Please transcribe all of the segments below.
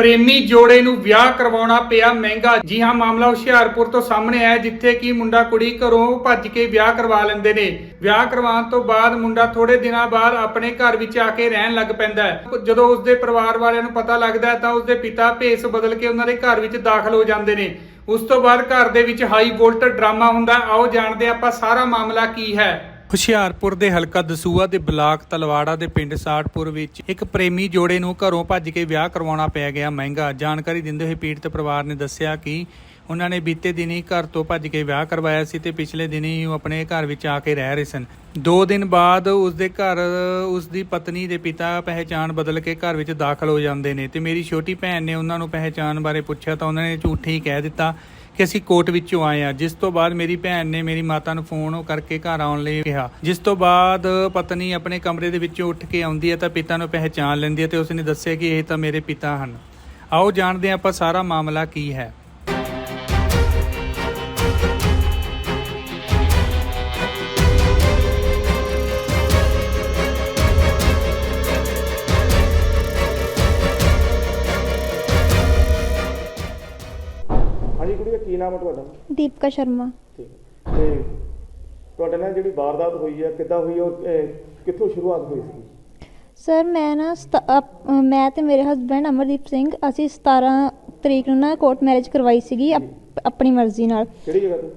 ਪ੍ਰੇਮੀ ਜੋੜੇ ਨੂੰ ਵਿਆਹ ਕਰਵਾਉਣਾ ਪਿਆ ਮਹਿੰਗਾ। ਜੀ ਹਾਂ, ਮਾਮਲਾ ਹੁਸ਼ਿਆਰਪੁਰ ਤੋਂ ਸਾਹਮਣੇ ਆਇਆ, ਜਿੱਥੇ ਕਿ ਮੁੰਡਾ ਕੁੜੀ ਘਰੋਂ ਭੱਜ ਕੇ ਵਿਆਹ ਕਰਵਾ ਲੈਂਦੇ ਨੇ। ਵਿਆਹ ਕਰਵਾਉਣ ਤੋਂ ਬਾਅਦ ਮੁੰਡਾ ਥੋੜੇ ਦਿਨਾਂ ਬਾਅਦ ਆਪਣੇ ਘਰ ਵਿੱਚ ਆ ਕੇ ਰਹਿਣ ਲੱਗ ਪੈਂਦਾ ਹੈ। ਜਦੋਂ ਉਸਦੇ ਪਰਿਵਾਰ ਵਾਲਿਆਂ ਨੂੰ ਪਤਾ ਲੱਗਦਾ ਤਾਂ ਉਸਦੇ ਪਿਤਾ ਭੇਸ ਬਦਲ ਕੇ ਉਹਨਾਂ ਦੇ ਘਰ ਵਿੱਚ ਦਾਖਲ ਹੋ ਜਾਂਦੇ ਨੇ। ਉਸ ਤੋਂ ਬਾਅਦ ਘਰ ਦੇ ਵਿੱਚ ਹਾਈ ਵੋਲਟ ਡਰਾਮਾ ਹੁੰਦਾ ਆਓ ਜਾਣਦੇ ਆਪਾਂ ਸਾਰਾ ਮਾਮਲਾ ਕੀ ਹੈ। ਹੁਸ਼ਿਆਰਪੁਰ ਦੇ ਹਲਕਾ ਦਸੂਆ ਦੇ ਬਲਾਕ ਤਲਵਾੜਾ ਦੇ ਪਿੰਡ ਸਾੜਪੁਰ ਵਿੱਚ ਇੱਕ ਪ੍ਰੇਮੀ ਜੋੜੇ ਨੂੰ ਘਰੋਂ ਭੱਜ ਕੇ ਵਿਆਹ ਕਰਵਾਉਣਾ ਪੈ ਗਿਆ ਮਹਿੰਗਾ। ਜਾਣਕਾਰੀ ਦਿੰਦੇ ਹੋਏ ਪੀੜਤ ਪਰਿਵਾਰ ਨੇ ਦੱਸਿਆ ਕਿ ਉਹਨਾਂ ਨੇ ਬੀਤੇ ਦਿਨੀ ਘਰ ਤੋਂ ਭੱਜ ਕੇ ਵਿਆਹ ਕਰਵਾਇਆ ਸੀ ਤੇ ਪਿਛਲੇ ਦਿਨੀ ਉਹ ਆਪਣੇ ਘਰ ਵਿੱਚ ਆ ਕੇ ਰਹਿ ਰਹੇ ਸਨ। ਦੋ ਦਿਨ ਬਾਅਦ ਉਸ ਦੇ ਘਰ, ਉਸ ਦੀ ਪਤਨੀ ਦੇ ਪਿਤਾ ਪਹਿਚਾਣ ਬਦਲ ਕੇ ਘਰ ਵਿੱਚ ਦਾਖਲ ਹੋ ਜਾਂਦੇ ਨੇ ਤੇ ਮੇਰੀ ਛੋਟੀ ਭੈਣ ਨੇ ਉਹਨਾਂ ਨੂੰ ਪਹਿਚਾਣ ਬਾਰੇ ਪੁੱਛਿਆ ਤਾਂ ਉਹਨਾਂ ਨੇ ਝੂਠੀ ਕਹਿ ਦਿੱਤਾ ਕਿ ਅਸੀਂ ਕੋਰਟ ਵਿੱਚੋਂ ਆਏ ਆ ਜਿਸ ਤੋਂ ਬਾਅਦ ਮੇਰੀ ਭੈਣ ਨੇ ਮੇਰੀ ਮਾਤਾ ਨੂੰ ਫੋਨ ਕਰਕੇ ਘਰ ਆਉਣ ਲਈ ਕਿਹਾ। ਜਿਸ ਤੋਂ ਬਾਅਦ ਪਤਨੀ ਆਪਣੇ ਕਮਰੇ ਦੇ ਵਿੱਚੋਂ ਉੱਠ ਕੇ ਆਉਂਦੀ ਹੈ ਤਾਂ ਪਿਤਾ ਨੂੰ ਪਹਿਚਾਣ ਲੈਂਦੀ ਹੈ ਤੇ ਉਸਨੇ ਦੱਸਿਆ ਕਿ ਇਹ ਤਾਂ ਮੇਰੇ ਪਿਤਾ ਹਨ। ਆਓ ਜਾਣਦੇ ਹਾਂ ਆਪਾਂ ਸਾਰਾ ਮਾਮਲਾ ਕੀ ਹੈ। ਨਾਮ ਹੈ ਤੁਹਾਡਾ? ਦੀਪਕਾ ਸ਼ਰਮਾ। ਠੀਕ। ਹੈ। ਤੇ ਤੁਹਾਡੇ ਨਾਲ ਜਿਹੜੀ ਵਾਰਦਾਤ ਹੋਈ ਹੈ ਕਿੱਦਾਂ ਹੋਈ ਔਰ ਅਹ, ਕਿੱਥੋਂ ਸ਼ੁਰੂਆਤ ਹੋਈ ਸੀ? ਸਰ ਮੈਂ ਨਾ ਸਤ- ਅਪ- ਮੈਂ ਤੇ ਮੇਰੇ ਹਸਬੰਡ ਅਮਰਦੀਪ ਸਿੰਘ ਅਸੀਂ 17 ਤਰੀਕ ਨੂੰ ਨਾ ਕੋਰਟ ਮੈਰਿਜ ਕਰਵਾਈ ਸੀਗੀ ਅਪ- ਆਪਣੀ ਮਰਜ਼ੀ ਨਾਲ। ਕਿਹੜੀ ਜਗ੍ਹਾ ਤੋਂ?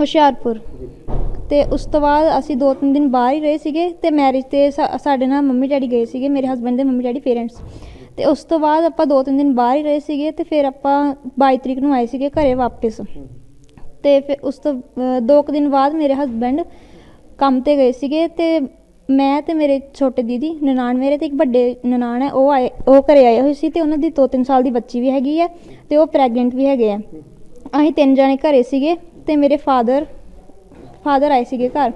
ਹੁਸ਼ਿਆਰਪੁਰ। ਜੀ। ਤੇ ਉਸ ਤੋਂ ਬਾਅਦ ਅਸੀਂ ਦੋ ਤਿੰਨ ਦਿਨ ਬਾਹਰ ਹੀ ਰਹੇ ਸੀਗੇ ਤੇ ਮੈਰਿਜ ਤੇ ਸਾ- ਸਾਡੇ ਨਾਲ ਮੰਮੀ ਡੈਡੀ ਗਏ ਸੀਗੇ ਮੇਰੇ ਹਸਬੰਡ ਦੇ ਮੰਮੀ ਡੈਡੀ ਪੇਰੈਂਟਸ ਤੇ ਉਸ ਤੋਂ ਬਾਅਦ ਆਪਾਂ ਦੋ ਤਿੰਨ ਦਿਨ ਬਾਹਰ ਹੀ ਰਹੇ ਸੀਗੇ ਤੇ ਫਿਰ ਆਪਾਂ 22 ਤਰੀਕ ਨੂੰ ਆਏ ਸੀਗੇ ਘਰੇ ਵਾਪਸ। ਤੇ ਫਿਰ ਉਸ ਤੋਂ ਦੋ ਕੁ ਦਿਨ ਬਾਅਦ ਮੇਰੇ ਹਸਬੰਡ ਕੰਮ ਤੇ ਗਏ ਸੀਗੇ ਤੇ ਮੈਂ ਤੇ ਮੇਰੇ ਛੋਟੇ ਦੀਦੀ, ਨਨਾਣ ਮੇਰੇ ਤੇ ਇੱਕ ਵੱਡੇ ਨਨਾਣ ਹੈ, ਉਹ ਆਏ, ਉਹ ਘਰੇ ਆਏ ਹੋਏ ਸੀ ਤੇ ਉਹਨਾਂ ਦੀ 2-3 ਸਾਲ ਦੀ ਬੱਚੀ ਵੀ ਹੈਗੀ ਹੈ ਤੇ ਉਹ ਪ੍ਰੈਗਨੈਂਟ ਵੀ ਹੈਗੇ ਆ। ਅਸੀਂ ਤਿੰਨ ਜਣੇ ਘਰੇ ਸੀਗੇ ਤੇ ਮੇਰੇ ਫਾਦਰ ਫਾਦਰ ਆਏ ਸੀਗੇ ਘਰ।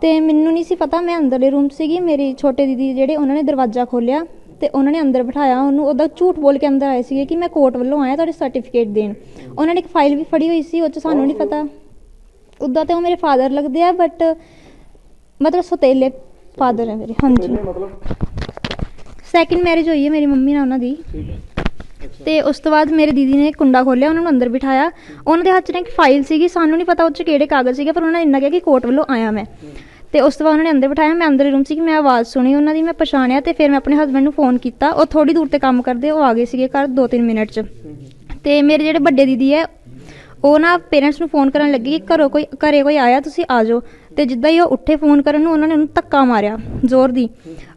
ਤੇ ਮੈਨੂੰ ਨਹੀਂ ਸੀ ਪਤਾ, ਮੈਂ ਅੰਦਰਲੇ ਰੂਮ ਸੀਗੀ, ਮੇਰੀ ਛੋਟੇ ਦੀਦੀ ਜਿਹੜੇ, ਉਹਨਾਂ ਨੇ ਦਰਵਾਜ਼ਾ ਖੋਲ੍ਹਿਆ। ਤੇ ਉਹਨਾਂ ਨੇ ਅੰਦਰ ਬਿਠਾਇਆ ਉਹਨੂੰ ਉਹਦਾ ਝੂਠ ਬੋਲ ਕੇ ਅੰਦਰ ਆਏ ਸੀਗੇ ਕਿ ਮੈਂ ਕੋਰਟ ਵੱਲੋਂ ਆਇਆ ਤੁਹਾਡੇ ਸਰਟੀਫਿਕੇਟ ਦੇਣ। ਉਹਨਾਂ ਨੇ ਇੱਕ ਫਾਈਲ ਵੀ ਫੜੀ ਹੋਈ ਸੀ ਉਹ 'ਚ ਸਾਨੂੰ ਨਹੀਂ ਪਤਾ। ਉੱਦਾਂ ਤੇ ਉਹ ਮੇਰੇ ਫਾਦਰ ਲੱਗਦੇ ਆ ਬਟ ਮਤਲਬ ਸੋਤੇਲੇ ਫਾਦਰ ਹੈ ਮੇਰੇ ਹਾਂਜੀ। ਸੈਕਿੰਡ ਮੈਰਿਜ ਹੋਈ ਹੈ ਮੇਰੀ ਮੰਮੀ ਨਾਲ ਉਹਨਾਂ ਦੀ। ਤੇ ਉਸ ਤੋਂ ਬਾਅਦ ਮੇਰੇ ਦੀਦੀ ਨੇ ਕੁੰਡਾ ਖੋਲ੍ਹਿਆ ਉਹਨਾਂ ਨੂੰ ਅੰਦਰ ਬਿਠਾਇਆ। ਉਹਨਾਂ ਦੇ ਹੱਥ 'ਚ ਨਾ ਇੱਕ ਫਾਈਲ ਸੀਗੀ ਸਾਨੂੰ ਨਹੀਂ ਪਤਾ ਉਹ 'ਚ ਕਿਹੜੇ ਕਾਗਜ਼ ਸੀਗੇ ਪਰ ਉਹਨਾਂ ਨੇ ਇੰਨਾ ਕਿਹਾ ਕਿ ਕੋਰਟ ਵੱਲੋਂ ਆਇਆ ਮੈਂ। ਤੇ ਉਸ ਤੋਂ ਬਾਅਦ ਉਹਨਾਂ ਨੇ ਅੰਦਰ ਬਿਠਾਇਆ, ਮੈਂ ਅੰਦਰ ਰੂਮ ਸੀ ਕਿ ਮੈਂ ਆਵਾਜ਼ ਸੁਣੀ, ਉਹਨਾਂ ਦੀ ਮੈਂ ਪਛਾਣਿਆ ਤੇ ਫਿਰ ਮੈਂ ਆਪਣੇ ਹਸਬੰਡ ਨੂੰ ਫੋਨ ਕੀਤਾ। ਉਹ ਥੋੜੀ ਦੂਰ ਤੇ ਕੰਮ ਕਰਦੇ, ਉਹ ਆ ਗਏ ਸੀਗੇ ਘਰ 2-3 ਮਿੰਟ 'ਚ। ਤੇ ਮੇਰੇ ਜਿਹੜੇ ਵੱਡੇ ਦੀਦੀ ਹੈ, ਉਹ ਨਾ ਪੇਰੈਂਟਸ ਨੂੰ ਫੋਨ ਕਰਨ ਲੱਗੀ ਕਿ ਘਰੋਂ ਕੋਈ, ਘਰੇ ਕੋਈ ਆਇਆ, ਤੁਸੀਂ ਆ ਜਾਓ। ਤੇ ਜਿੱਦਾਂ ਹੀ ਉਹ ਉੱਠੇ ਫੋਨ ਕਰਨ ਨੂੰ, ਉਹਨਾਂ ਨੇ ਉਹਨੂੰ ਧੱਕਾ ਮਾਰਿਆ, ਜ਼ੋਰ ਦੀ।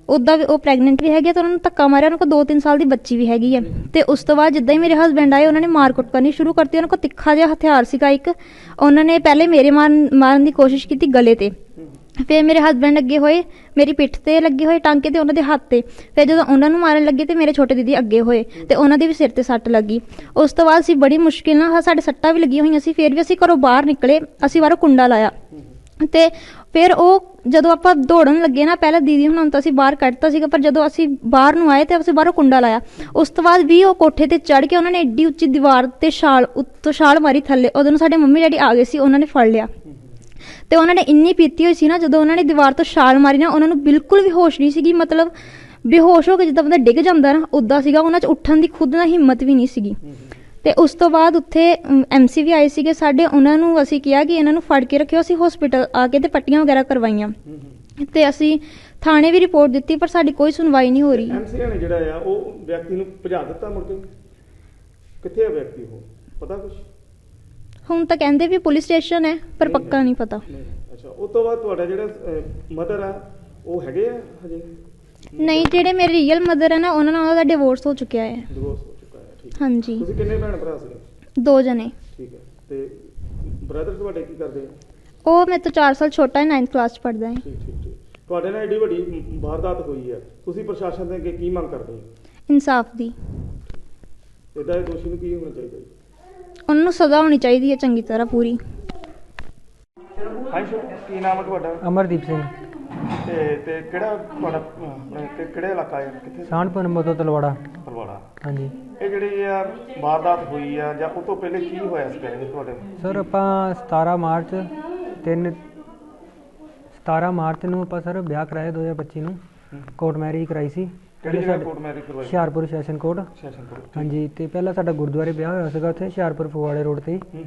ਉੱਦਾਂ ਵੀ ਉਹ ਪ੍ਰੈਗਨੈਂਟ ਵੀ ਹੈਗੀ ਆ ਤੇ ਉਹਨਾਂ ਨੂੰ ਧੱਕਾ ਮਾਰਿਆ, ਉਹਨਾਂ ਕੋਲ 2-3 ਸਾਲ ਦੀ ਬੱਚੀ ਵੀ ਹੈਗੀ ਹੈ। ਤੇ ਉਸ ਤੋਂ ਬਾਅਦ ਜਿੱਦਾਂ ਹੀ ਮੇਰੇ ਹਸਬੰਡ ਆਏ, ਉਹਨਾਂ ਨੇ ਮਾਰਕੁੱਟ ਕਰਨੀ ਸ਼ੁਰੂ ਕਰਤੀ, ਉਹਨਾਂ ਕੋਲ ਤਿੱਖਾ ਜਿਹਾ ਹਥਿਆਰ ਸੀਗਾ ਇੱਕ। ਉਹਨਾਂ ਨੇ ਪਹਿਲੇ ਮੇਰੇ ਮਾਰਨ ਮਾਰਨ ਦੀ ਕੋਸ਼ਿਸ਼ ਕੀਤੀ ਗਲੇ ਤੇ। ਫਿਰ ਮੇਰੇ ਹਸਬੰਡ ਅੱਗੇ ਹੋਏ, ਮੇਰੀ ਪਿੱਠ ਤੇ ਲੱਗੇ ਹੋਏ ਟਾਂਕੇ ਤੇ ਉਹਨਾਂ ਦੇ ਹੱਥ ਤੇ। ਫਿਰ ਜਦੋਂ ਉਹਨਾਂ ਨੂੰ ਮਾਰਨ ਲੱਗੇ ਤੇ ਮੇਰੇ ਛੋਟੇ ਦੀਦੀ ਅੱਗੇ ਹੋਏ ਤੇ ਉਹਨਾਂ ਦੇ ਵੀ ਸਿਰ ਤੇ ਸੱਟ ਲੱਗੀ। ਉਸ ਤੋਂ ਬਾਅਦ ਅਸੀਂ ਬੜੀ ਮੁਸ਼ਕਿਲ ਨਾਲ ਸਾਡੇ ਸੱਟਾਂ ਵੀ ਲੱਗੀਆਂ ਹੋਈਆਂ ਸੀ, ਫਿਰ ਵੀ ਅਸੀਂ ਘਰੋਂ ਬਾਹਰ ਨਿਕਲੇ, ਅਸੀਂ ਬਾਹਰੋਂ ਕੁੰਡਾ ਲਾਇਆ। ਤੇ ਫਿਰ ਉਹ ਜਦੋਂ ਆਪਾਂ ਦੌੜਨ ਲੱਗੇ ਨਾ, ਪਹਿਲਾਂ ਦੀਦੀ ਹੁਣਾਂ ਤਾਂ ਅਸੀਂ ਬਾਹਰ ਕੱਢਤਾ ਸੀਗਾ, ਪਰ ਜਦੋਂ ਅਸੀਂ ਬਾਹਰ ਨੂੰ ਆਏ ਤੇ ਅਸੀਂ ਬਾਹਰੋਂ ਕੁੰਡਾ ਲਾਇਆ। ਉਸ ਤੋਂ ਬਾਅਦ ਵੀ ਉਹ ਕੋਠੇ ਤੇ ਚੜ ਕੇ ਉਹਨਾਂ ਨੇ ਐਡੀ ਉੱਚੀ ਦੀਵਾਰ ਤੇ ਛਾਲ, ਉੱਤੋਂ ਛਾਲ ਮਾਰੀ ਥੱਲੇ, ਉਦੋਂ ਸਾਡੇ ਮੰਮੀ ਡੈਡੀ ਆ ਗਏ ਸੀ, ਉਹਨਾਂ ਨੇ ਫੜ ਲਿਆ। ਤੇ ਉਹਨਾਂ ਨੇ ਇੰਨੀ ਪੀਤੀ ਹੋਈ ਸੀ ਨਾ ਜਦੋਂ ਉਹਨਾਂ ਨੇ ਦੀਵਾਰ ਤੋਂ ਛਾਲ ਮਾਰੀ ਨਾ ਉਹਨਾਂ ਨੂੰ ਬਿਲਕੁਲ ਵੀ ਹੋਸ਼ ਨਹੀਂ ਸੀਗੀ ਮਤਲਬ ਬੇਹੋਸ਼ ਹੋ ਕੇ ਜਿੱਦਾਂ ਬੰਦਾ ਡਿੱਗ ਜਾਂਦਾ ਨਾ ਉਦਾਂ ਸੀਗਾ ਉਹਨਾਂ 'ਚ ਉੱਠਣ ਦੀ ਖੁਦ ਨਾਲ ਹਿੰਮਤ ਵੀ ਨਹੀਂ ਸੀਗੀ। ਤੇ ਉਸ ਤੋਂ ਬਾਅਦ ਉੱਥੇ ਐਮਸੀ ਵੀ ਆਏ ਸੀਗੇ ਸਾਡੇ ਉਹਨਾਂ ਨੂੰ ਅਸੀਂ ਕਿਹਾ ਕਿ ਇਹਨਾਂ ਨੂੰ ਫੜ ਕੇ ਰੱਖਿਓ ਅਸੀਂ ਹਸਪੀਟਲ ਆ ਕੇ ਤੇ ਪੱਟੀਆਂ ਵਗੈਰਾ ਕਰਵਾਈਆਂ। ਤੇ ਅਸੀਂ ਥਾਣੇ ਵੀ ਰਿਪੋਰਟ ਦਿੱਤੀ ਪਰ ਸਾਡੀ ਕੋਈ ਸੁਣਵਾਈ ਨਹੀਂ ਹੋ ਰਹੀ। ਐਮਸੀਆ ਨੇ ਜਿਹੜਾ ਆ ਉਹ ਵਿਅਕਤੀ ਨੂੰ ਭਜਾ ਦਿੱਤਾ ਮੁੜ ਕੇ? ਕਿੱਥੇ ਆ ਵਿਅਕਤੀ ਉਹ? ਪਤਾ ਕੁਛ? ਹੁਣ ਤਾਂ ਕਹਿੰਦੇ ਵੀ ਪੁਲਿਸ ਸਟੇਸ਼ਨ ਹੈ ਪਰ ਪੱਕਾ ਨਹੀਂ ਪਤਾ। ਅੱਛਾ ਉਸ ਤੋਂ ਬਾਅਦ ਤੁਹਾਡਾ ਜਿਹੜਾ ਮਦਰ ਆ ਉਹ ਹੈਗੇ ਆ ਹਜੇ? ਨਹੀਂ ਜਿਹੜੇ ਮੇਰੇ ਰੀਅਲ ਮਦਰ ਹੈ ਨਾ ਉਹਨਾਂ ਨਾਲ ਉਹਦਾ ਡਿਵੋਰਸ ਹੋ ਚੁੱਕਿਆ ਹੈ। ਡਿਵੋਰਸ ਹੋ ਚੁੱਕਾ ਹੈ ਠੀਕ ਹਾਂਜੀ। ਤੁਸੀਂ ਕਿੰਨੇ ਭੈਣ ਭਰਾ ਸੀਗੇ? ਦੋ ਜਣੇ। ਠੀਕ ਹੈ ਤੇ ਬ੍ਰਦਰ ਤੁਹਾਡੇ ਕੀ ਕਰਦੇ ਆ? ਉਹ ਮੇਰੇ ਤੋਂ 4 ਸਾਲ ਛੋਟਾ ਹੈ 9th ਕਲਾਸ ਚ ਪੜ੍ਹਦਾ ਹੈ। ਠੀਕ ਠੀਕ ਠੀਕ। ਤੁਹਾਡੇ ਨਾਲ ਏਡੀ ਵੱਡੀ ਵਾਰਦਾਤ ਹੋਈ ਹੈ। ਤੁਸੀਂ ਪ੍ਰਸ਼ਾਸਨ ਦੇ ਅੱਗੇ ਕੀ ਮੰਗ ਕਰਦੇ ਹੋ? ਇਨਸਾਫ ਦੀ। ਇਹਦਾ ਇਹ ਦੋਸ਼ੀ ਨੂੰ ਕੀ ਹੋਣਾ ਚਾਹੀਦਾ ਉਹਨਾਂ ਨੂੰ ਸਜ਼ਾ ਹੋਣੀ ਚਾਹੀਦੀ ਹੈ ਚੰਗੀ ਤਰ੍ਹਾਂ ਪੂਰੀ। ਹਾਂਜੀ ਸਰ ਕੀ ਨਾਮ ਹੈ ਤੁਹਾਡਾ? ਅਮਰਦੀਪ ਸਿੰਘ। ਤੇ ਤੇ ਕਿਹੜਾ ਤੁਹਾਡਾ ਅਹ, ਕਿ- ਕਿਹੜੇ ਇਲਾਕਾ ਹੈ? ਕਿੱਥੇ? ਸਾਨਪੁਰ ਨੰਬਰ ਤੋਂ ਤਲਵਾੜਾ। ਪਰਵਾੜਾ ਹਾਂਜੀ। ਇਹ ਜਿਹੜੀ ਆ ਵਾਰਦਾਤ ਹੋਈ ਆ ਜਾਂ ਉਹ ਤੋਂ ਪਹਿਲੇ ਕੀ ਹੋਇਆ ਸੀ ਪਹਿਲੇ ਤੁਹਾਡੇ? ਸਰ ਆਪਾਂ 17 ਮਾਰਚ 3 17 ਮਾਰਚ ਨੂੰ ਆਪਾਂ ਸਰ ਵਿਆਹ ਕਰਾਇਆ 2025 ਨੂੰ। ਕੋਰਟ ਮੈਰਿਜ ਕਰਾਈ ਸੀ। ਕਿਹੜੀ ਜਗ੍ਹਾ ਕੋਰਟ ਮੈਰਿਜ ਕਰਵਾਈ Hoshiarpur session court session court ਹਾਂਜੀ ਤੇ ਪਹਿਲਾਂ ਸਾਡਾ ਗੁਰਦੁਆਰੇ ਵਿਆਹ ਹੋਇਆ ਸੀਗਾ ਉੱਥੇ ਹੁਸ਼ਿਆਰਪੁਰ ਫਗਵਾੜੇ ਰੋਡ ਤੇ। ਹੀ।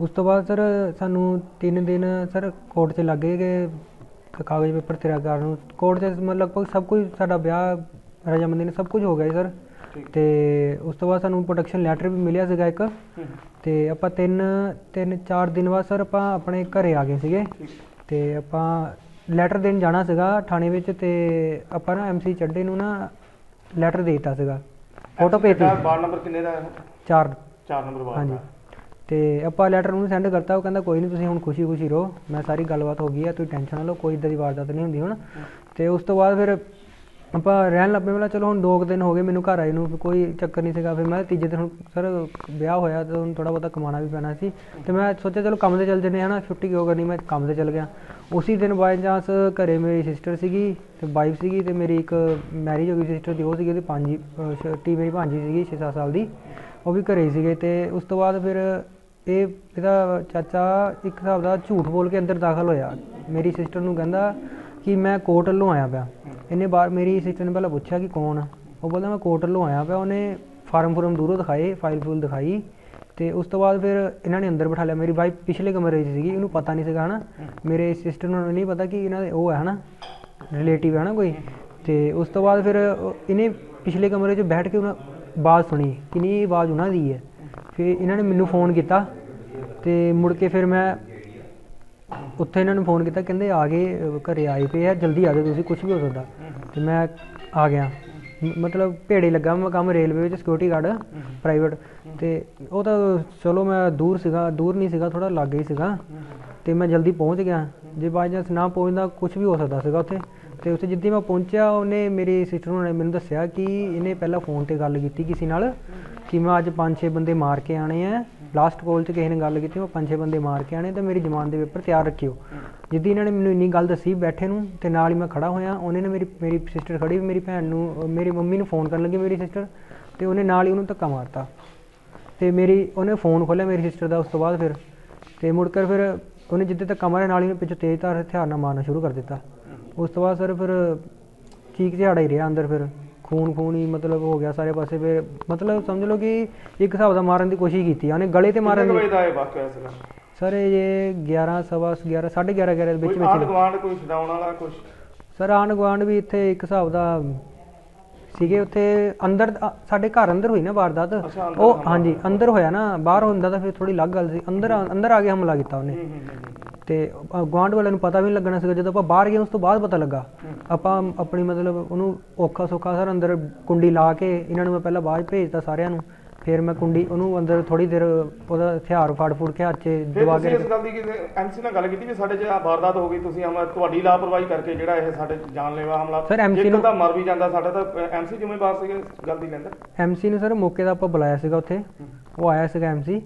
ਉਸ ਤੋਂ ਬਾਅਦ ਸਰ ਸਾਨੂੰ 3 ਦਿਨ ਸਰ ਕੋਰਟ 'ਚ ਲੱਗੇ ਕਿ ਕ- ਕਾਗਜ਼ ਪੇਪਰ ਤਿਆਰ ਕਰਨ ਨੂੰ ਕੋਰਟ 'ਚ ਮਤਲਬ ਲਗਭਗ ਸਭ ਕੁਝ ਸਾਡਾ ਵਿਆਹ ਰਜਾਮੰਦੀ ਨੇ ਸਭ ਕੁਝ ਹੋ ਗਿਆ ਸੀ ਸਰ। ਠੀਕ। ਤੇ ਉਸ ਤੋਂ ਬਾਅਦ ਸਾਨੂੰ ਪ੍ਰੋਟੈਕਸ਼ਨ ਲੈਟਰ ਵੀ ਮਿਲਿਆ ਸੀਗਾ ਇੱਕ। ਹੂੰ। ਤੇ ਆਪਾਂ ਤਿੰਨ ਤਿੰਨ ਚਾਰ ਦਿਨ ਬਾਅਦ ਸਰ ਆਪਾਂ ਆਪਣੇ ਘਰੇ ਆ ਗਏ ਸੀਗੇ। ਠੀਕ। ਤੇ ਆਪਾਂ ਲੈਟਰ ਦੇਣ ਜਾਣਾ ਸੀਗਾ ਥਾਣੇ ਵਿੱਚ ਤੇ ਆਪਾਂ ਨਾ ਐਮਸੀ ਚੱਡੇ ਨੂੰ ਨਾ ਲੈਟਰ ਦੇ ਦਿੱਤਾ ਸੀਗਾ। ਫੋਟੋ ਤੁਹਾਡਾ ਵਾਰਡ ਨੰਬਰ ਕਿੰਨੇ ਦਾ ਹੈ? ਚਾਰ। 4 ਨੰਬਰ ਵਾਰਡ ਹਾਂਜੀ। ਤੇ ਆਪਾਂ ਲੈਟਰ ਉਹਨੂੰ ਸੈਂਡ ਕਰਤਾ ਉਹ ਕਹਿੰਦਾ ਕੋਈ ਨਹੀਂ ਤੁਸੀਂ ਹੁਣ ਖੁਸ਼ੀ-ਖੁਸ਼ੀ ਰਹੋ ਮੈਂ ਸਾਰੀ ਗੱਲਬਾਤ ਹੋ ਗਈ ਹੈ ਤੁਸੀਂ ਟੈਨਸ਼ਨ ਨਾ ਲਓ ਕੋਈ ਇਦਾਂ ਦੀ ਵਾਰਦਾਤ ਨਹੀਂ ਹੁੰਦੀ ਹੁਣ। ਤੇ ਉਸ ਤੋਂ ਬਾਅਦ ਫਿਰ ਆਪਾਂ ਰਹਿਣ ਲੱਗ ਪਏ ਮੈਂ ਕਿਹਾ ਚਲੋ ਹੁਣ ਦੋ ਕੁ ਦਿਨ ਹੋ ਗਏ ਮੈਨੂੰ ਘਰ ਆਏ ਨੂੰ ਕੋਈ ਚੱਕਰ ਨਹੀਂ ਸੀਗਾ। ਫਿਰ ਮੈਂ ਤੀਜੇ ਦਿਨ ਹੁਣ ਸਰ ਵਿਆਹ ਹੋਇਆ ਤੇ ਹੁਣ ਥੋੜਾ ਬਹੁਤਾ ਕਮਾਉਣਾ ਵੀ ਪੈਣਾ ਸੀ। ਤੇ ਮੈਂ ਸੋਚਿਆ ਚਲੋ ਕੰਮ ਤੇ ਚੱਲ ਜੰਨੇ ਹਨਾ ਛੁੱਟੀ ਕਿਉਂ ਕਰਨੀ ਮੈਂ ਕੰਮ ਤੇ ਚੱਲ ਗਿਆ। ਉਸੇ ਦਿਨ ਬਾਏ ਚਾਂਸ ਘਰ ਮੇਰੀ ਸਿਸਟਰ ਸੀਗੀ ਅਤੇ ਵਾਈਫ ਸੀਗੀ ਅਤੇ ਮੇਰੀ ਇੱਕ ਮੈਰਿਜ ਹੋ ਗਈ ਸਿਸਟਰ ਦੀ, ਉਹ ਸੀਗੀ ਉਹਦੀ ਪੰਜ, ਅਹ ਛੋਟੀ ਮੇਰੀ ਭਾਂਜੀ ਸੀਗੀ 6-7 ਸਾਲ ਦੀ, ਉਹ ਵੀ ਘਰ ਹੀ ਸੀਗੇ ਅਤੇ ਉਸ ਤੋਂ ਬਾਅਦ ਫਿਰ ਇਹ ਇਹਦਾ ਚਾਚਾ ਇੱਕ ਹਿਸਾਬ ਦਾ ਝੂਠ ਬੋਲ ਕੇ ਅੰਦਰ ਦਾਖਲ ਹੋਇਆ। ਮੇਰੀ ਸਿਸਟਰ ਨੂੰ ਕਹਿੰਦਾ ਕਿ ਮੈਂ ਕੋਰਟ ਵੱਲੋਂ ਆਇਆ ਪਿਆ। ਇਹਨੇ ਬਾਹਰ ਮੇਰੀ ਸਿਸਟਰ ਨੇ ਪਹਿਲਾਂ ਪੁੱਛਿਆ ਕਿ ਕੌਣ ਆ? ਉਹ ਬੋਲਦਾ, ਮੈਂ ਕੋਰਟ ਵੱਲੋਂ ਆਇਆ ਪਿਆ। ਉਹਨੇ ਫਾਰਮ ਫੁਰਮ ਦੂਰੋਂ ਦਿਖਾਏ ਫਾਈਲ ਫੂਲ ਦਿਖਾਈ। ਅਤੇ ਉਸ ਤੋਂ ਬਾਅਦ ਫਿਰ ਇਹਨਾਂ ਨੇ ਅੰਦਰ ਬਿਠਾ ਲਿਆ। ਮੇਰੀ ਵਾਈਫ ਪਿਛਲੇ ਕਮਰੇ 'ਚ ਸੀਗੀ, ਉਹਨੂੰ ਪਤਾ ਨਹੀਂ ਸੀਗਾ ਹੈ ਨਾ ਮੇਰੇ ਸਿਸਟਰ ਨੂੰ ਨਹੀਂ ਪਤਾ ਕਿ ਇਹਨਾਂ ਦੇ ਉਹ ਹੈ ਨਾ ਰਿਲੇਟਿਵ ਹੈ ਨਾ ਕੋਈ। ਅਤੇ ਉਸ ਤੋਂ ਬਾਅਦ ਫਿਰ ਇਹਨੇ ਪਿਛਲੇ ਕਮਰੇ 'ਚ ਬੈਠ ਕੇ ਉਹਨਾਂ ਆਵਾਜ਼ ਸੁਣੀ, ਕਿ ਨਹੀਂ ਇਹ ਆਵਾਜ਼ ਉਹਨਾਂ ਦੀ ਹੈ। ਫਿਰ ਇਹਨਾਂ ਨੇ ਮੈਨੂੰ ਫੋਨ ਕੀਤਾ ਅਤੇ ਮੁੜ ਕੇ ਫਿਰ ਮੈਂ ਉੱਥੇ ਇਹਨਾਂ ਨੂੰ ਫੋਨ ਕੀਤਾ, ਕਹਿੰਦੇ ਆ ਗਏ, ਘਰ ਆਏ ਪਏ ਆ, ਜਲਦੀ ਆ ਜਾਓ ਤੁਸੀਂ, ਕੁਛ ਵੀ ਹੋ ਸਕਦਾ। ਅਤੇ ਮੈਂ ਆ ਗਿਆ। ਮਤਲਬ ਭੇੜੇ ਲੱਗਾ ਮੈਂ ਕੰਮ ਰੇਲਵੇ ਵਿੱਚ ਸਿਕਿਉਰਿਟੀ ਗਾਰਡ ਪ੍ਰਾਈਵੇਟ ਤੇ ਉਹ ਤਾਂ ਚਲੋ ਮੈਂ ਦੂਰ ਸੀਗਾ, ਦੂਰ ਨਹੀਂ ਸੀਗਾ ਥੋੜਾ ਲਾਗੇ ਹੀ ਸੀਗਾ। ਤੇ ਮੈਂ ਜਲਦੀ ਪਹੁੰਚ ਗਿਆ। ਜੇ ਬਾਈ ਚਾਂਸ ਨਾ ਪਹੁੰਚਦਾ ਕੁਝ ਵੀ ਹੋ ਸਕਦਾ ਸੀਗਾ ਉੱਥੇ। ਤੇ ਉੱਥੇ ਜਿੱਦਾਂ ਮੈਂ ਪਹੁੰਚਿਆ, ਉਹਨੇ ਮੇਰੀ ਸਿਸਟਰ ਨੇ ਮੈਨੂੰ ਦੱਸਿਆ ਕਿ ਇਹਨੇ ਪਹਿਲਾਂ ਫੋਨ ਤੇ ਗੱਲ ਕੀਤੀ ਕਿਸੇ ਨਾਲ, ਕਿ ਮੈਂ ਅੱਜ 5-6 ਬੰਦੇ ਮਾਰ ਕੇ ਆਣੇ ਆ। ਲਾਸਟ ਕਾਲ 'ਚ ਕਿਸੇ ਨੇ ਗੱਲ ਕੀਤੀ ਮੈਂ 5-6 ਬੰਦੇ ਮਾਰ ਕੇ ਆਣੇ ਤੇ ਮੇਰੀ ਜ਼ਮਾਨ ਦੇ ਪੇਪਰ ਤਿਆਰ ਰੱਖਿਓ। ਜਿੱਦੀ ਇਹਨਾਂ ਨੇ ਮੈਨੂੰ ਇੰਨੀ ਗੱਲ ਦੱਸੀ ਬੈਠੇ ਨੂੰ, ਤੇ ਨਾਲ ਹੀ ਮੈਂ ਖੜਾ ਹੋਇਆ, ਉਹਨੇ ਨੇ ਮੇਰੀ ਮੇਰੀ ਸਿਸਟਰ ਖੜੀ, ਮੇਰੀ ਭੈਣ ਨੂੰ ਮੇਰੀ ਮੰਮੀ ਨੂੰ ਫੋਨ ਕਰਨ ਲੱਗੀ ਮੇਰੀ ਸਿਸਟਰ ਤੇ ਉਹਨੇ ਨਾਲ ਹੀ ਉਹਨੂੰ ਧੱਕਾ ਮਾਰਤਾ। ਤੇ ਮੇਰੀ, ਉਹਨੇ ਫੋਨ ਖੋਲਿਆ ਮੇਰੀ ਸਿਸਟਰ ਦਾ ਉਸ ਤੋਂ ਬਾਅਦ ਫਿਰ, ਤੇ ਮੁੜ ਕੇ ਫਿਰ ਉਹਨੇ ਜਿੱਦੇ ਤੱਕ ਕਮਰੇ ਨਾਲ ਹੀ ਉਹਨੇ ਪਿੱਛੋਂ ਤੇਜ਼ ਧਾਰ ਹਥਿਆਰ ਨਾਲ ਮਾਰਨਾ ਸ਼ੁਰੂ ਕਰ ਦਿੱਤਾ। ਉਸ ਤੋਂ ਬਾਅਦ ਸਰ ਫਿਰ ਚੀਕ ਝਾੜਾ ਹੀ ਰਿਹਾ ਅੰਦਰ ਫਿਰ। ਖੂਨ ਖੂਨ ਹੀ ਮਤਲਬ ਹੋ ਗਿਆ ਸਾਰੇ ਪਾਸੇ ਫਿਰ ਮਤਲਬ ਸਮਝ ਲਓ ਕਿ ਇੱਕ ਹਿਸਾਬ ਦਾ ਮਾਰਨ ਦੀ ਕੋਸ਼ਿਸ਼ ਕੀਤੀ ਉਹਨੇ ਗਲੇ ਤੇ ਮਾਰਨ ਦੀ ਦਾ ਇਹ ਵਾਕਿਆ ਸੀਗਾ ਸਰ ਇਹ 11 ਸਵਾ 11 11:30 11 ਦੇ ਵਿੱਚ ਕੋਈ ਆਂਢ ਵਿੱਚ ਗੁਆਂਢ ਕੋਈ ਛਡਾਉਣ ਵਾਲਾ ਕੁਝ ਸਰ ਆਂਢ ਗੁਆਂਢ ਵੀ ਇੱਥੇ ਇੱਕ ਹਿਸਾਬ ਦਾ ਸੀਗੇ ਉੱਥੇ ਅੰਦਰ ਸਾਡੇ ਘਰ ਅੰਦਰ ਹੋਈ ਨਾ ਵਾਰਦਾਤ। ਉਹ ਹਾਂਜੀ ਅੰਦਰ ਹੋਇਆ ਨਾ ਬਾਹਰ ਹੁੰਦਾ ਤਾਂ ਫਿਰ ਥੋੜੀ ਅਲੱਗ ਗੱਲ ਸੀ। ਅੰਦਰ ਅੰਦਰ ਆ ਕੇ ਹਮਲਾ ਕੀਤਾ ਉਹਨੇ। ਤੇ ਗੁਆਂਢ ਵਾਲਿਆਂ ਨੂੰ ਪਤਾ ਵੀ ਨਹੀਂ ਲੱਗਣਾ ਸੀਗਾ। ਜਦੋਂ ਆਪਾਂ ਬਾਹਰ ਗਏ ਉਸ ਤੋਂ ਬਾਅਦ ਪਤਾ ਲੱਗਾ। ਆਪਾਂ ਆਪਣੀ ਮਤਲਬ ਉਹਨੂੰ ਔਖਾ ਸੌਖਾ ਸਰ ਅੰਦਰ ਕੁੰਡੀ ਲਾ ਕੇ ਇਹਨਾਂ ਨੂੰ ਮੈਂ ਪਹਿਲਾਂ ਬਾਅਦ ਭੇਜਤਾ ਸਾਰਿਆਂ ਨੂੰ। ਫਿਰ ਮੈਂ ਕੁੰਡੀ ਉਹਨੂੰ ਅੰਦਰ ਥੋੜੀ ਦੇਰ ਉਹਦਾ ਹਥਿਆਰ ਫੜ ਫੁੜ ਕੇ ਹੱਥ 'ਚ ਫਿਰ ਦਬਾ ਤੁਸੀਂ ਕੇ ਇਸ ਗੱਲ ਦੀ ਐਮਸੀ ਨਾਲ ਗੱਲ ਕੀਤੀ ਵੀ ਸਾਡੇ ਆਹ ਵਾਰਦਾਤ ਹੋ ਗਈ ਤੁਸੀਂ ਹਮ ਤੁਹਾਡੀ ਲਾਪਰਵਾਹੀ ਕਰਕੇ ਜਿਹੜਾ ਇਹ ਸਾਡੇ ਜਾਨਲੇਵਾ ਹਮਲਾ Sir, MC ਨੂੰ- ਤਾਂ ਮਰ ਵੀ ਜਾਂਦਾ ਸਾਡਾ ਤਾਂ ਐਮਸੀ ਜ਼ਿੰਮੇਵਾਰ ਸੀਗੇ ਇਸ ਗੱਲ ਦੀ ਲੈਂਦਾ। ਐਮਸੀ ਨੂੰ ਸਰ ਮੌਕੇ ਦਾ ਆਪਾਂ ਬੁਲਾਇਆ ਸੀਗਾ ਉੱਥੇ। ਉਹ ਆਇਆ ਸੀਗਾ ਐਮਸੀ।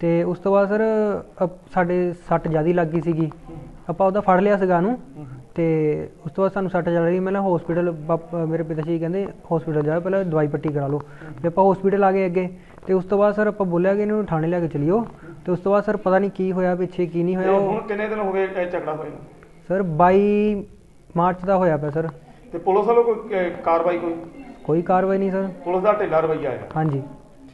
ਤੇ ਉਸ ਤੋਂ ਬਾਅਦ ਸਰ ਸਾਡੇ ਸੱਟ ਜ਼ਿਆਦੀ ਲੱਗ ਗਈ ਸੀਗੀ। ਆਪਾਂ ਉਹਦਾ ਫੜ ਲਿਆ ਸੀਗਾ ਉਹਨੂੰ। ਤੇ ਉਸ ਤੋਂ ਬਾਅਦ ਸਾਨੂੰ ਸੱਟ ਚੱਲ ਰਹੀ ਮੈਂ ਨਾ ਹਸਪੀਟਲ ਮੇਰੇ ਪਿਤਾ ਜੀ ਕਹਿੰਦੇ ਹਸਪੀਟਲ ਜਾਓ ਪਹਿਲਾਂ ਦਵਾਈ ਪੱਟੀ ਕਰਾ ਲਓ। ਤੇ ਆਪਾਂ ਹਸਪੀਟਲ ਆ ਗਏ ਅੱਗੇ। ਤੇ ਉਸ ਤੋਂ ਬਾਅਦ ਸਰ ਆਪਾਂ ਬੋਲਿਆ ਕਿ ਇਹਨੂੰ ਥਾਣੇ ਲੈ ਕੇ ਚਲਿਓ। ਤੇ ਉਸ ਤੋਂ ਬਾਅਦ ਸਰ ਪਤਾ ਨਹੀਂ ਕੀ ਹੋਇਆ ਪਿੱਛੇ ਕੀ ਨਹੀਂ ਤੇ ਹੋਇਆ। ਉਹ ਹੁਣ ਕਿੰਨੇ ਦਿਨ ਹੋ ਗਏ ਇਹ ਝਗੜਾ ਨੂੰ? ਸਰ 22 ਮਾਰਚ ਦਾ ਹੋਇਆ ਪਿਆ ਸਰ। ਤੇ ਪੁਲਿਸ ਵੱਲੋਂ ਕੋਈ ਅਹ, ਕਾਰਵਾਈ ਕੋਈ? ਕੋਈ ਕਾਰਵਾਈ ਨਹੀਂ ਸਰ। ਪੁਲਿਸ ਦਾ ਢਿੱਲਾ ਰਵੱਈਆ ਹੈ ਹਾਂਜੀ।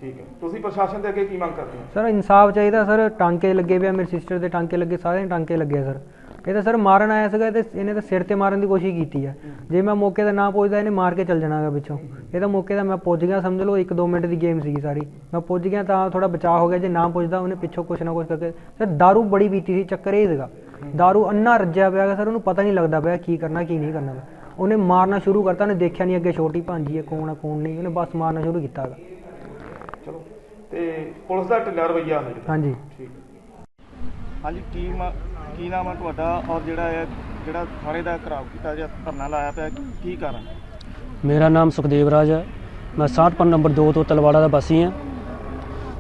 ਠੀਕ ਹੈ ਤੁਸੀਂ ਪ੍ਰਸ਼ਾਸਨ ਦੇ ਅੱਗੇ ਕੀ ਮੰਗ ਕਰਦੇ ਹੋ ਸਰ ਇਨਸਾਫ ਚਾਹੀਦਾ ਸਰ ਟਾਂਕੇ ਲੱਗੇ ਪਿਆ ਮੇਰੀ ਸਿਸਟਰ ਦੇ ਟਾਂਕੇ ਲੱਗੇ ਸਾਰਿਆਂ ਦੇ ਟਾਂਕੇ ਲੱਗੇ ਆ ਸਰ ਇਹ ਤਾਂ ਸਰ ਮਾਰਨ ਆਇਆ ਸੀਗਾ ਤੇ ਇਹਨੇ ਤਾਂ ਸਿਰ ਤੇ ਮਾਰਨ ਦੀ ਕੋਸ਼ਿਸ਼ ਕੀਤੀ ਆ ਜੇ ਮੈਂ ਮੌਕੇ ਤੇ ਨਾ ਪਹੁੰਚਦਾ ਇਹਨੇ ਮਾਰ ਕੇ ਚੱਲ ਜਾਣਾਗਾ ਪਿੱਛੋਂ ਇਹ ਤਾਂ ਮੌਕੇ ਦਾ ਮੈਂ ਪੁੱਜ ਗਿਆ ਸਮਝ ਲਓ 1-2 ਮਿੰਟ ਦੀ ਗੇਮ ਸੀਗੀ ਸਾਰੀ ਮੈਂ ਪੁੱਜ ਗਿਆ ਤਾਂ ਥੋੜਾ ਬਚਾਅ ਹੋ ਗਿਆ ਜੇ ਨਾ ਪੁੱਜਦਾ ਉਹਨੇ ਪਿੱਛੋਂ ਕੁਛ ਨਾ ਕੁਛ ਕਰਕੇ ਸਰ दारू ਬੜੀ ਪੀਤੀ ਸੀ ਚੱਕਰ ਇਹ ਸੀਗਾ दारू ਅੰਨਾ ਰੱਜਿਆ ਪਿਆ ਗਾ ਸਰ ਉਹਨੂੰ ਪਤਾ ਨਹੀਂ ਲੱਗਦਾ ਪਿਆ ਕੀ ਕਰਨਾ ਕੀ ਨਹੀਂ ਕਰਨਾ ਉਹਨੇ ਮਾਰਨਾ ਸ਼ੁਰੂ ਕਰਤਾ ਉਹਨੇ ਦੇਖਿਆ ਨਹੀਂ ਅੱਗੇ ਛੋਟੀ ਭਾਂਜੀ ਹੈ ਕੌਣ ਆ ਕੌਣ ਨਹੀਂ ਉਹਨੇ ਬਸ ਮਾਰਨਾ ਸ਼ੁਰੂ ਕੀਤਾ ਗਾ ਚਲੋ ਤੇ ਪੁਲਿਸ ਦਾ ਢਿੱਲਾ ਰਵੱਈਆ ਹੈ। ਹਾਂਜੀ। ਠੀਕ ਹਾਂਜੀ ਕੀ ਮਾ- ਕੀ ਨਾਮ ਹੈ ਤੁਹਾਡਾ ਔਰ ਜਿਹੜਾ ਹੈ ਜਿਹੜਾ ਥਾਣੇ ਦਾ ਘਰਾਵ ਕੀਤਾ ਜਾਂ ਧਰਨਾ ਲਾਇਆ ਪਿਆ ਕੀ ਕਾਰਨ? ਮੇਰਾ ਨਾਮ ਸੁਖਦੇਵ ਰਾਜ ਹੈ। ਮੈਂ 65 ਨੰਬਰ 2 ਤੋਂ ਤਲਵਾੜਾ ਦਾ ਵਾਸੀ ਹਾਂ।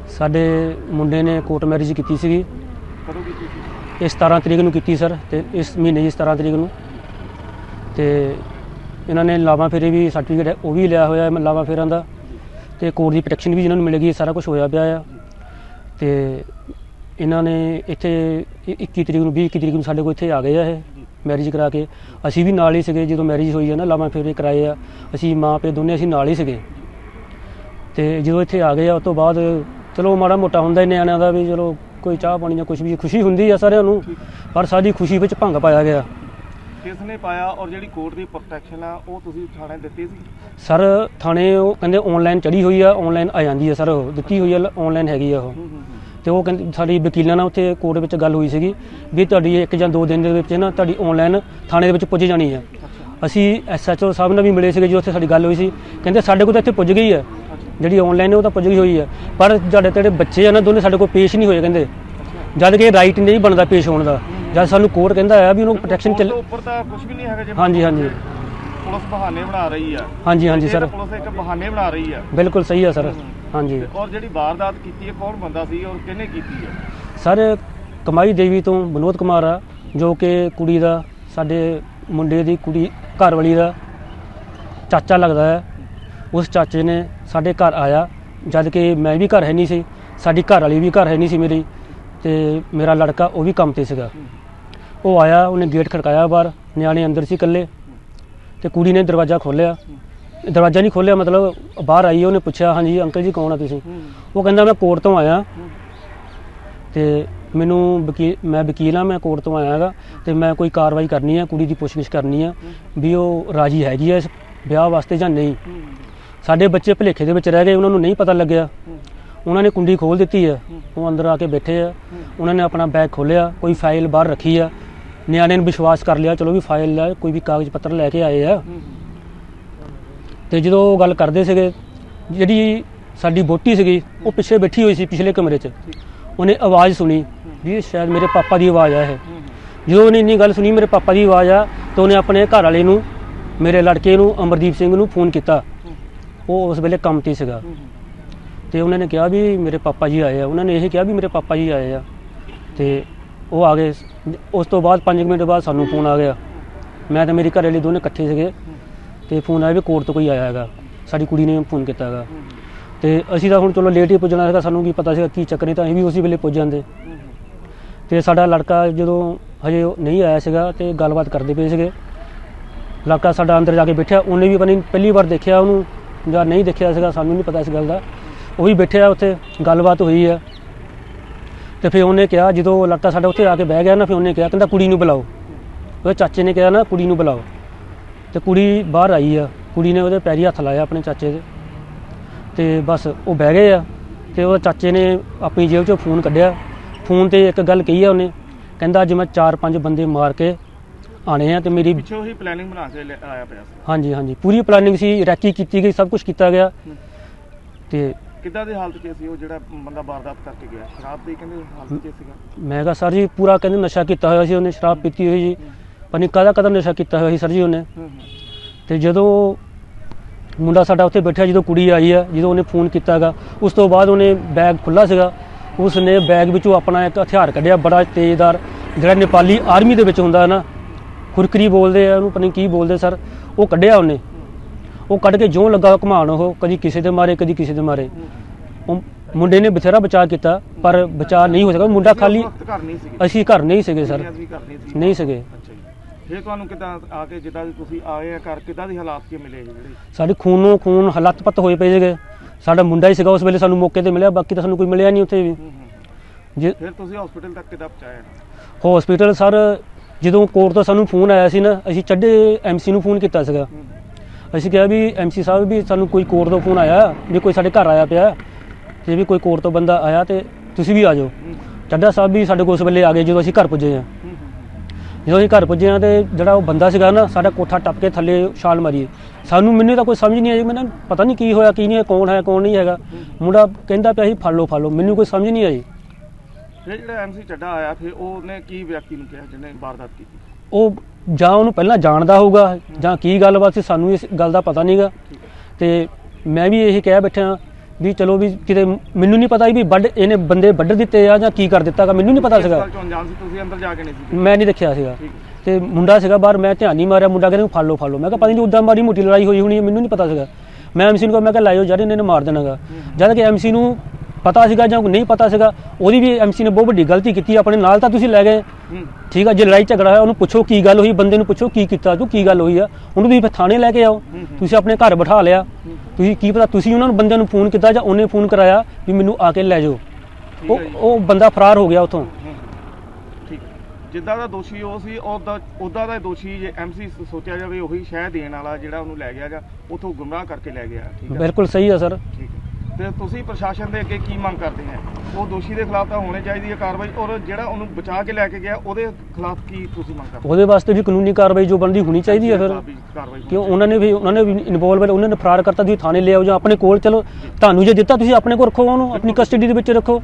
ਸਾਡੇ ਮੁੰਡੇ ਨੇ ਕੋਰਟ ਮੈਰਿਜ ਕੀਤੀ ਸੀਗੀ। ਕਦੋਂ ਕੀਤੀ ਸੀ? ਇਹ 17 ਤਰੀਕ ਨੂੰ ਕੀਤੀ ਸਰ ਤੇ ਇਸ ਮਹੀਨੇ ਦੀ 17 ਤਰੀਕ ਨੂੰ। ਤੇ ਇਹਨਾਂ ਨੇ ਲਾਵਾਂ ਫੇਰੇ ਵੀ ਸਰਟੀਫਿਕੇਟ ਉਹ ਵੀ ਲਿਆ ਹੋਇਆ ਹੈ ਲਾਵਾਂ ਫੇਰਾਂ ਦਾ। ਤੇ ਕੋਰਟ ਦੀ ਪ੍ਰੋਟੈਕਸ਼ਨ ਵੀ ਇਹਨਾਂ ਨੂੰ ਮਿਲ ਗਈ ਸਾਰਾ ਕੁਝ ਹੋਇਆ ਪਿਆ ਆ। ਤੇ ਇਹਨਾਂ ਨੇ ਇੱਥੇ ਇ- 21 ਤਰੀਕ ਨੂੰ 20 21 ਤਰੀਕ ਨੂੰ ਸਾਡੇ ਕੋਲ ਇੱਥੇ ਆ ਗਏ ਆ ਇਹ ਮੈਰਿਜ ਕਰਾ ਕੇ। ਅਸੀਂ ਵੀ ਨਾਲ ਹੀ ਸੀਗੇ, ਜਦੋਂ ਮੈਰਿਜ ਹੋਈ ਹੈ ਨਾ, ਲਾਵਾਂ ਫੇਰੇ ਕਰਾਏ ਆ। ਅਸੀਂ ਮਾਂ, ਪਿਓ ਦੋਨੇ ਅਸੀਂ ਨਾਲ ਹੀ ਸੀਗੇ। ਤੇ ਜਦੋਂ ਇੱਥੇ ਆ ਗਏ ਆ, ਉਸ ਤੋਂ ਬਾਅਦ ਚਲੋ ਮਾੜਾ ਮੋਟਾ ਹੁੰਦਾ ਹੀ ਨਿਆਣਿਆਂ ਦਾ ਵੀ, ਚਲੋ ਕੋਈ ਚਾਹ ਪਾਣੀ ਜਾਂ ਕੁਝ ਵੀ, ਖੁਸ਼ੀ ਹੁੰਦੀ ਆ ਸਾਰਿਆਂ ਨੂੰ, ਪਰ ਸਾਡੀ ਖੁਸ਼ੀ ਵਿੱਚ ਭੰਗ ਪਾਇਆ ਗਿਆ। ਕਿਸ ਨੇ ਪਾਇਆ ਔਰ ਜਿਹੜੀ ਕੋਰਟ ਦੀ ਪ੍ਰੋਟੈਕਸ਼ਨ ਆ ਉਹ ਤੁਸੀਂ ਥਾਣੇ ਦਿੱਤੀ ਸੀ? ਸਰ ਥਾਣੇ ਉਹ ਕਹਿੰਦੇ ਆਨਲਾਈਨ ਚੜੀ ਹੋਈ ਆ ਆਨਲਾਈਨ ਆ ਜਾਂਦੀ ਆ ਸਰ ਉਹ ਦਿੱਤੀ ਹੋਈ ਆ ਆਨਲਾਈਨ ਹੈਗੀ ਆ ਉਹ। ਤੇ ਉਹ ਕਹਿੰਦੇ ਸਾਡੀ ਵਕੀਲਾਂ ਨਾਲ ਉੱਥੇ ਕੋਰਟ ਵਿੱਚ ਗੱਲ ਹੋਈ ਸੀਗੀ ਵੀ ਤੁਹਾਡੀ ਇੱਕ ਜਾਂ ਦੋ ਦਿਨ ਦੇ ਵਿੱਚ ਨਾ ਤੁਹਾਡੀ ਆਨਲਾਈਨ ਥਾਣੇ ਦੇ ਵਿੱਚ ਪੁੱਜ ਜਾਣੀ ਆ। ਅਸੀਂ ਐਸਐਚਓ ਸਾਹਿਬ ਨਾਲ ਵੀ ਮਿਲੇ ਸੀਗੇ ਜਦੋਂ ਉੱਥੇ ਸਾਡੀ ਗੱਲ ਹੋਈ ਸੀ। ਕਹਿੰਦੇ ਸਾਡੇ ਕੋਲ ਤਾਂ ਇੱਥੇ ਪੁੱਜ ਗਈ ਆ। ਜਿਹੜੀ ਆਨਲਾਈਨ ਉਹ ਤਾਂ ਪੁੱਜ ਗਈ ਹੋਈ ਆ। ਪਰ ਤੁਹਾਡੇ ਜਿਹੜੇ ਬੱਚੇ ਆ ਨਾ ਦੋਨੇ ਸਾਡੇ ਕੋਲ ਪੇਸ਼ ਨਹੀਂ ਹੋਏ ਕਹਿੰਦੇ। ਜਦ ਕਿ ਰਾਈਟ ਨਹੀਂ ਬਣਦਾ ਪੇਸ਼ ਹੋਣ ਦਾ। ਜਦ ਸਾਨੂੰ ਕੋਰਟ ਕਹਿੰਦਾ ਆ ਵੀ ਉਹਨੂੰ ਪ੍ਰੋਟੈਕਸ਼ਨ ਚੱਲ ਉੱਪਰ ਤਾਂ ਕੁਝ ਵੀ ਨਹੀਂ ਹੈਗਾ ਜੇ ਹਾਂਜੀ ਹਾਂਜੀ। ਪੁਲਿਸ ਬਹਾਨੇ ਬਣਾ ਰਹੀ ਆ। ਹਾਂਜੀ ਹਾਂਜੀ ਸਰ। ਪੁਲਿਸ ਇੱਕ ਬਹਾਨੇ ਬਣਾ ਰਹੀ ਆ। ਬਿਲਕੁਲ ਸਹੀ ਆ ਸਰ। ਹਾਂਜੀ। ਔਰ ਜਿਹੜੀ ਵਾਰਦਾਤ ਕੀਤੀ ਹੈ ਕੌਣ ਬੰਦਾ ਸੀ ਔਰ ਕਿਹਨੇ ਕੀਤੀ ਹੈ? ਸਰ ਕਮਾਈ ਦੇਵੀ ਤੋਂ ਵਿਨੋਦ ਕੁਮਾਰ ਆ ਜੋ ਕਿ ਕੁੜੀ ਦਾ ਸਾਡੇ ਮੁੰਡੇ ਦੀ ਕੁੜੀ ਘਰ ਵਾਲੀ ਦਾ ਚਾਚਾ ਲੱਗਦਾ ਹੈ। ਉਸ ਚਾਚੇ ਨੇ ਸਾਡੇ ਘਰ ਆਇਆ ਜਦ ਕਿ ਮੈਂ ਵੀ ਘਰ ਹੈ ਨਹੀਂ ਸੀ ਸਾਡੀ ਘਰ ਵਾਲੀ ਵੀ ਘਰ ਹੈ ਨਹੀਂ ਸੀ ਮੇਰੀ ਤੇ ਮੇਰਾ ਲੜਕਾ ਉਹ ਵੀ ਕੰਮ ਤੇ ਸੀਗਾ। ਉਹ ਆਇਆ ਉਹਨੇ ਗੇਟ ਖੜਕਾਇਆ ਬਾਹਰ ਨਿਆਣੇ ਅੰਦਰ ਸੀ ਇਕੱਲੇ ਤੇ ਕੁੜੀ ਨੇ ਦਰਵਾਜ਼ਾ ਖੋਲ੍ਹਿਆ। ਦਰਵਾਜ਼ਾ ਨਹੀਂ ਖੋਲ੍ਹਿਆ ਮਤਲਬ ਬਾਹਰ ਆਈ ਉਹਨੇ ਪੁੱਛਿਆ ਹਾਂਜੀ ਅੰਕਲ ਜੀ ਕੌਣ ਆ ਤੁਸੀਂ? ਉਹ ਕਹਿੰਦਾ ਮੈਂ ਕੋਰਟ ਤੋਂ ਆਇਆ। ਤੇ ਮੈਨੂੰ ਵਕੀਲ ਮੈਂ ਵਕੀਲ ਆ ਮੈਂ ਕੋਰਟ ਤੋਂ ਆਇਆ ਹੈਗਾ ਤੇ ਮੈਂ ਕੋਈ ਕਾਰਵਾਈ ਕਰਨੀ ਹੈ ਕੁੜੀ ਦੀ ਪੁੱਛਗਿੱਛ ਕਰਨੀ ਹੈ ਵੀ ਉਹ ਰਾਜੀ ਹੈਗੀ ਹੈ ਇਸ ਵਿਆਹ ਵਾਸਤੇ ਜਾਂ ਨਹੀਂ। ਸਾਡੇ ਬੱਚੇ ਭੁਲੇਖੇ ਦੇ ਵਿੱਚ ਰਹਿ ਗਏ ਉਹਨਾਂ ਨੂੰ ਨਹੀਂ ਪਤਾ ਲੱਗਿਆ। ਉਹਨਾਂ ਨੇ ਕੁੰਡੀ ਖੋਲ ਦਿੱਤੀ ਹੈ ਉਹ ਅੰਦਰ ਆ ਕੇ ਬੈਠੇ ਆ। ਉਹਨਾਂ ਨੇ ਆਪਣਾ ਬੈਗ ਖੋਲਿਆ ਕੋਈ ਫਾਈਲ ਬਾਹਰ ਰੱਖੀ ਆ। ਨਿਆਣੇ ਨੇ ਵਿਸ਼ਵਾਸ ਕਰ ਲਿਆ ਚਲੋ ਵੀ ਫਾਈਲ ਹੈ ਕੋਈ ਵੀ ਕਾਗਜ਼ ਪੱਤਰ ਲੈ ਕੇ ਆਏ ਆ। ਤੇ ਜਦੋਂ ਉਹ ਗੱਲ ਕਰਦੇ ਸੀਗੇ ਜਿਹੜੀ ਸਾਡੀ ਬੋਟੀ ਸੀਗੀ ਉਹ ਪਿੱਛੇ ਬੈਠੀ ਹੋਈ ਸੀ ਪਿਛਲੇ ਕਮਰੇ 'ਚ। ਉਹਨੇ ਆਵਾਜ਼ ਸੁਣੀ ਵੀ ਇਹ ਸ਼ਾਇਦ ਮੇਰੇ ਪਾਪਾ ਦੀ ਆਵਾਜ਼ ਆ ਇਹ। ਜਦੋਂ ਉਹਨੇ ਇੰਨੀ ਗੱਲ ਸੁਣੀ ਮੇਰੇ ਪਾਪਾ ਦੀ ਆਵਾਜ਼ ਆ ਤਾਂ ਉਹਨੇ ਆਪਣੇ ਘਰ ਵਾਲੇ ਨੂੰ ਮੇਰੇ ਲੜਕੇ ਨੂੰ ਅਮਰਦੀਪ ਸਿੰਘ ਨੂੰ ਫੋਨ ਕੀਤਾ। ਉਹ ਉਸ ਵੇਲੇ ਕੰਮ ਤੇ ਸੀਗਾ। ਤੇ ਉਹਨਾਂ ਨੇ ਕਿਹਾ ਵੀ ਮੇਰੇ ਪਾਪਾ ਜੀ ਆਏ ਆ। ਉਹਨਾਂ ਨੇ ਇਹ ਕਿਹਾ ਵੀ ਮੇਰੇ ਪਾਪਾ ਜੀ ਆਏ ਆ। ਤੇ ਉਹ ਆ ਗਏ ਉਸ ਤੋਂ ਬਾਅਦ 5 ਮਿੰਟ ਬਾਅਦ ਸਾਨੂੰ ਫੋਨ ਆ ਗਿਆ। ਮੈਂ ਤੇ ਮੇਰੀ ਘਰ ਵਾਲੀ ਦੋਨੇ ਇਕੱਠੇ ਸੀਗੇ ਤੇ ਫੋਨ ਆਇਆ ਵੀ ਕੋਰਟ ਤੋਂ ਕੋਈ ਆਇਆ ਹੈਗਾ। ਸਾਡੀ ਕੁੜੀ ਨੇ ਫੋਨ ਕੀਤਾ ਹੈਗਾ। ਤੇ ਅਸੀਂ ਤਾਂ ਹੁਣ ਚਲੋ ਲੇਟ ਹੀ ਪੁੱਜਣਾ ਸੀਗਾ ਸਾਨੂੰ ਕੀ ਪਤਾ ਸੀਗਾ ਕੀ ਚੱਕਰ ਨਹੀਂ ਤਾਂ ਅਸੀਂ ਵੀ ਉਸੇ ਵੇਲੇ ਪੁੱਜ ਜਾਂਦੇ। ਤੇ ਸਾਡਾ ਲੜਕਾ ਜਦੋਂ ਹਜੇ ਉਹ ਨਹੀਂ ਆਇਆ ਸੀਗਾ ਤੇ ਗੱਲਬਾਤ ਕਰਦੇ ਪਏ ਸੀਗੇ। ਲੜਕਾ ਸਾਡਾ ਅੰਦਰ ਜਾ ਕੇ ਬੈਠਿਆ, ਉਹਨੇ ਵੀ ਪਤਾ ਨਹੀਂ ਪਹਿਲੀ ਵਾਰ ਦੇਖਿਆ ਉਹਨੂੰ ਜਾਂ ਨਹੀਂ ਦੇਖਿਆ ਸੀਗਾ, ਸਾਨੂੰ ਨਹੀਂ ਪਤਾ ਇਸ ਗੱਲ ਦਾ। ਉਹ ਵੀ ਬੈਠਿਆ ਉੱਥੇ, ਗੱਲਬਾਤ ਹੋਈ ਹੈ ਤੇ ਫਿਰ ਉਹਨੇ ਕਿਹਾ ਜਦੋਂ ਉਹ ਲੜਕਾ ਸਾਡਾ ਉੱਥੇ ਆ ਕੇ ਬਹਿ ਗਿਆ ਨਾ ਫਿਰ ਉਹਨੇ ਕਿਹਾ ਕਹਿੰਦਾ ਕੁੜੀ ਨੂੰ ਬੁਲਾਓ। ਉਹਦੇ ਚਾਚੇ ਨੇ ਕਿਹਾ ਨਾ ਕੁੜੀ ਨੂੰ ਬੁਲਾਓ। ਤੇ ਕੁੜੀ ਬਾਹਰ ਆਈ ਆ। ਕੁੜੀ ਨੇ ਉਹਦੇ ਪੈਰੀ ਹੱਥ ਲਾਇਆ ਆਪਣੇ ਚਾਚੇ ਦੇ। ਤੇ ਬਸ ਉਹ ਬਹਿ ਗਏ ਆ। ਤੇ ਉਹ ਚਾਚੇ ਨੇ ਆਪਣੀ ਜੇਬ ਚੋਂ ਫੋਨ ਕੱਢਿਆ। ਫੋਨ ਤੇ ਇੱਕ ਗੱਲ ਕਹੀ ਆ ਉਹਨੇ। ਕਹਿੰਦਾ ਅੱਜ ਮੈਂ 4-5 ਬੰਦੇ ਮਾਰ ਕੇ ਆਣੇ ਆ ਤੇ ਮੇਰੀ ਪਿੱਛੋਂ ਹੀ ਪਲੈਨਿੰਗ ਬਣਾ ਕੇ ਆਇਆ ਪਿਆ ਸੀ। ਹਾਂਜੀ ਹਾਂਜੀ। ਪੂਰੀ ਪਲਾਨਿੰਗ ਸੀ ਰੈਕੀ ਕੀਤੀ ਗਈ ਸਭ ਕੁਝ ਕੀਤਾ ਗਿਆ। ਤੇ ਕਿੱਦਾਂ ਦੀ ਹਾਲਤ 'ਚ ਸੀ ਉਹ ਜਿਹੜਾ ਬੰਦਾ ਵਾਰਦਾਤ ਕਰਕੇ ਗਿਆ? ਸ਼ਰਾਬ ਦੀ ਕਹਿੰਦੇ ਹਾਲਤ 'ਚ ਸੀਗਾ। ਮੈਂ ਕਿਹਾ ਸਰ ਜੀ ਪੂਰਾ ਕਹਿੰਦੇ ਨਸ਼ਾ ਕੀਤਾ ਹੋਇਆ ਸੀ ਉਹਨੇ ਸ਼ਰਾਬ ਪੀਤੀ ਹੋਈ ਜੀ ਪਤਾ ਨਹੀਂ ਕਾਹਦਾ ਕਦਾ ਨਸ਼ਾ ਕੀਤਾ ਹੋਇਆ ਸੀ ਸਰ ਜੀ ਉਹਨੇ। ਹੂੰ ਹੂੰ। ਤੇ ਜਦੋਂ ਮੁੰਡਾ ਸਾਡਾ ਉੱਥੇ ਬੈਠਾ ਜਦੋਂ ਕੁੜੀ ਆਈ ਆ ਜਦੋਂ ਉਹਨੇ ਫੋਨ ਕੀਤਾਗਾ ਉਸ ਤੋਂ ਬਾਅਦ ਉਹਨੇ ਬੈਗ ਖੁੱਲਾ ਸੀਗਾ। ਉਸ ਨੇ ਬੈਗ ਵਿੱਚੋਂ ਆਪਣਾ ਇੱਕ ਹਥਿਆਰ ਕੱਢਿਆ ਬੜਾ ਤੇਜ਼ਦਾਰ। ਜਿਹੜਾ ਨੇਪਾਲੀ ਆਰਮੀ ਦੇ ਵਿੱਚ ਹੁੰਦਾ ਹੈ ਨਾ ਖੁਰਕਰੀ ਬੋਲਦੇ ਆ ਉਹਨੂੰ ਪਤਾ ਨਹੀਂ ਕੀ ਬੋਲਦੇ ਸਰ। ਉਹ ਕੱਢਿਆ ਉਹਨੇ। ਉਹ ਕੱਢ ਕੇ ਜਿਉਂ ਲੱਗਾ ਘੁਮਾਉਣ ਉਹ ਕਦੀ ਕਿਸੇ ਦੇ ਮਾਰੇ ਕਦੀ ਕਿਸੇ ਦੇ ਮਾਰੇ। ਉਹ ਮੁੰਡੇ ਨੇ ਬਥੇਰਾ ਬਚਾਅ ਕੀਤਾ ਪਰ ਬਚਾਅ ਨਹੀਂ ਹੋ ਸਕਿਆ। ਮੁੰਡਾ ਖਾਲੀ ਉਸ ਵਕਤ ਘਰ ਨਹੀਂ ਸੀਗੇ? ਅਸੀਂ ਘਰ ਨਹੀਂ ਸੀਗੇ ਸਰ। ਘਰ ਨਹੀਂ ਸੀ ਨਹੀਂ ਸੀਗੇ। ਅੱਛਾ ਜੀ। ਫਿਰ ਤੁਹਾਨੂੰ ਕਿੱਦਾਂ ਆ ਕੇ ਜਿੱਦਾਂ ਦੀ ਤੁਸੀਂ ਆਏ ਆ ਘਰ ਕਿੱਦਾਂ ਦੀ ਹਾਲਾਤ 'ਚ ਮਿਲੇ ਜਿਹੜੇ ਸਾਡੇ ਖੂਨੋਂ ਖੂਨ ਹਲਤ ਪੱਤ ਹੋਏ ਪਏ ਸੀਗੇ। ਸਾਡਾ ਮੁੰਡਾ ਹੀ ਸੀਗਾ ਉਸ ਵੇਲੇ ਸਾਨੂੰ ਮੌਕੇ ਤੇ ਮਿਲਿਆ ਬਾਕੀ ਤਾਂ ਸਾਨੂੰ ਕੋਈ ਮਿਲਿਆ ਨਹੀਂ ਉੱਥੇ ਵੀ। ਜੇ ਫਿਰ ਤੁਸੀਂ ਹਸਪੀਟਲ ਤੱਕ ਕਿੱਦਾਂ ਪਹੁੰਚਾਇਆ? ਹਸਪੀਟਲ ਸਰ ਜਦੋਂ ਕੋਰਟ ਤੋਂ ਸਾਨੂੰ ਫੋਨ ਆਇਆ ਸੀ ਨਾ ਅਸੀਂ ਚੱਡੇ ਐਮਸੀ ਨੂੰ ਫੋਨ ਕੀਤਾ ਸੀਗਾ। ਅਸੀਂ ਕਿਹਾ ਵੀ ਐਮਸੀ ਸਾਹਿਬ ਵੀ ਸਾਨੂੰ ਕੋਈ ਕੋਰਟ ਤੋਂ ਫੋਨ ਆਇਆ, ਵੀ ਕੋਈ ਸਾਡੇ ਘਰ ਆਇਆ ਪਿਆ, ਤੇ ਵੀ ਕੋਈ ਕੋਰਟ ਤੋਂ ਬੰਦਾ ਆਇਆ ਤੇ ਤੁਸੀਂ ਵੀ ਆ ਜਾਓ। ਚੱਡਾ ਸਾਹਿਬ ਵੀ ਸਾਡੇ ਕੋਲ ਉਸ ਵੇਲੇ ਆ ਗਏ ਜਦੋਂ ਅਸੀਂ ਘਰ ਪੁੱਜੇ ਹਾਂ। ਜਦੋਂ ਅਸੀਂ ਘਰ ਪੁੱਜੇ ਹਾਂ ਤੇ ਜਿਹੜਾ ਉਹ ਬੰਦਾ ਸੀਗਾ ਨਾ, ਸਾਡਾ ਕੋਠਾ ਟੱਪ ਕੇ ਥੱਲੇ ਛਾਲ ਮਾਰੀ ਸਾਨੂੰ ਮੈਨੂੰ ਤਾਂ ਕੋਈ ਸਮਝ ਨਹੀਂ ਆਈ, ਮੈਨੂੰ ਪਤਾ ਨਹੀਂ ਕੀ ਹੋਇਆ, ਕੀ ਨਹੀਂ ਕੌਣ ਹੈ, ਕੌਣ ਨਹੀਂ ਹੈਗਾ। ਮੁੰਡਾ ਕਹਿੰਦਾ ਪਿਆ ਸੀ, ਫੜ ਲਓ ਫੜ ਲਓ। ਮੈਨੂੰ ਕੋਈ ਸਮਝ ਨਹੀਂ ਆਈ। ਫਿਰ ਜਿਹੜਾ ਐਮਸੀ ਚੱਡਾ ਆਇਆ, ਫਿਰ ਉਹਨੇ ਕੀ ਵਿਅਕਤੀ ਨੂੰ ਕਿਹਾ, ਜਿਹਨੇ ਵਾਰਦਾਤ ਕੀਤੀ? ਉਹ ਜਾਂ ਉਹਨੂੰ ਪਹਿਲਾਂ ਜਾਣਦਾ ਹੋਊਗਾ ਜਾਂ ਕੀ ਗੱਲਬਾਤ ਸੀ ਸਾਨੂੰ ਇਸ ਗੱਲ ਦਾ ਪਤਾ ਨਹੀਂਗਾ ਤੇ ਮੈਂ ਵੀ ਇਹੀ ਕਹਿ ਬੈਠਾ ਵੀ ਚਲੋ ਵੀ ਕਿਤੇ ਮੈਨੂੰ ਨਹੀਂ ਪਤਾ ਵੀ ਵੱਢ ਇਹਨੇ ਬੰਦੇ ਵੱਢ ਦਿੱਤੇ ਆ ਜਾਂ ਕੀ ਕਰ ਦਿੱਤਾਗਾ ਮੈਨੂੰ ਨਹੀਂ ਪਤਾ ਸੀਗਾ। ਗੱਲ 'ਚੋਂ ਅਣਜਾਣ ਸੀ? ਤੁਸੀਂ ਅੰਦਰ ਜਾ ਕੇ ਨਹੀਂ ਸੀ। ਮੈਂ ਨਹੀਂ ਦੇਖਿਆ ਸੀਗਾ। ਤੇ ਮੁੰਡਾ ਸੀਗਾ ਬਾਹਰ ਮੈਂ ਧਿਆਨ ਨਹੀਂ ਮਾਰਿਆ ਮੁੰਡਾ ਕਹਿੰਦਾ ਫੜ ਲਓ ਫੜ ਲਓ। ਮੈਂ ਕਿਹਾ ਪਤਾ ਨਹੀਂ ਉਦਾਂ ਮਾਰੀ ਮੋਟੀ ਲੜਾਈ ਹੋਈ ਹੋਣੀ ਹੈ ਮੈਨੂੰ ਨਹੀਂ ਪਤਾ ਸੀਗਾ। ਮੈਂ ਐਮਸੀ ਨੂੰ ਕਿਹਾ ਮੈਂ ਕਿਹਾ ਲਾਇਓ ਯਾਰ ਇਹਨੇ ਮਾਰ ਦੇਣਾਗਾ ਜਦ ਕਿ ਐਮਸੀ ਨੂੰ ਪਤਾ ਸੀਗਾ ਜਾਂ ਨਹੀਂ ਪਤਾ ਸੀਗਾ ਉਹਦੀ ਵੀ ਐਮਸੀ ਨੇ ਬਹੁਤ ਵੱਡੀ ਗਲਤੀ ਕੀਤੀ ਆਪਣੇ ਨਾਲ ਤਾਂ ਤੁਸੀਂ ਲੈ ਗਏ। ਹੂੰ। ਠੀਕ ਆ ਜੇ ਲੜਾਈ ਝਗੜਾ ਹੋਇਆ ਉਹਨੂੰ ਪੁੱਛੋ ਕੀ ਗੱਲ ਹੋਈ ਬੰਦੇ ਨੂੰ ਪੁੱਛੋ ਕੀ ਕੀਤਾ ਤੂੰ ਕੀ ਗੱਲ ਹੋਈ ਆ। ਉਹਨੂੰ ਤੁਸੀਂ ਥਾਣੇ ਲੈ ਕੇ ਆਓ। ਤੁਸੀਂ ਆਪਣੇ ਘਰ ਬਿਠਾ ਲਿਆ। ਤੁਸੀਂ ਕੀ ਪਤਾ ਤੁਸੀਂ ਉਹਨਾਂ ਨੂੰ ਬੰਦਿਆਂ ਨੂੰ ਫੋਨ ਕੀਤਾ ਜਾਂ ਉਹਨੇ ਫੋਨ ਕਰਾਇਆ ਵੀ ਮੈਨੂੰ ਆ ਕੇ ਲੈ ਜਾਓ। ਉਹ ਹੈ। ਉਹ ਬੰਦਾ ਫਰਾਰ ਹੋ ਗਿਆ ਉਥੋਂ। ਹੂੰ, ਜਿੱਦਾਂ ਦਾ ਦੋਸ਼ੀ ਉਹ ਸੀ ਉਹਦਾ ਉਹਦਾ ਦਾ ਦੋਸ਼ੀ ਜੇ ਐਮਸੀ ਸੋਚਿਆ ਜਾਵੇ ਉਹੀ ਸ਼ਹਿ ਦੇਣ ਵਾਲਾ ਜਿਹੜਾ ਉਹਨੂੰ ਲੈ ਗਿਆ ਜਾਂ ਉਥੋਂ ਗੁੰਮਰਾਹ ਕਰਕੇ ਲੈ ਗਿਆ। ਠੀਕ ਹੈ ਬਿਲਕੁਲ ਸਹੀ ਆ ਸਰ। ਠੀਕ ਹੈ ਤੇ ਤੁਸੀਂ ਪ੍ਰਸ਼ਾਸਨ ਦੇ ਅੱਗੇ ਕੀ ਮੰਗ ਕਰਦੇ ਹੈ ਉਹ ਦੋਸ਼ੀ ਦੇ ਖਿਲਾਫ ਤਾਂ ਹੋਣੀ ਚਾਹੀਦੀ ਹੈ ਕਾਰਵਾਈ ਔਰ ਜਿਹੜਾ ਉਹਨੂੰ ਬਚਾ ਕੇ ਲੈ ਕੇ ਗਿਆ ਉਹਦੇ ਖਿਲਾਫ ਕੀ ਤੁਸੀਂ ਮੰਗ ਕਰਦੇ? ਉਹਦੇ ਵਾਸਤੇ ਵੀ ਕਾਨੂੰਨੀ ਕਾਰਵਾਈ ਜੋ ਬਣਦੀ ਹੋਣੀ ਚਾਹੀਦੀ ਹੈ ਫਿਰ। ਕਿਉਂ? ਉਹਨਾਂ ਨੇ ਵੀ ਉਹਨਾਂ ਨੇ ਵੀ ਇਨਵੋਲਵ ਉਹਨਾਂ ਨੇ ਫਰਾਰ ਕਰਤਾ ਤੁਸੀਂ ਥਾਣੇ ਲਿਆਓ ਜਾਂ ਆਪਣੇ ਕੋਲ ਚਲੋ। ਤੁਹਾਨੂੰ ਜੇ ਦਿੱਤਾ ਤੁਸੀਂ ਆਪਣੇ ਕੋਲ ਰੱਖੋ ਉਹਨੂੰ ਆਪਣੀ ਕਸਟਡੀ ਦੇ ਵਿੱਚ ਰੱਖੋ।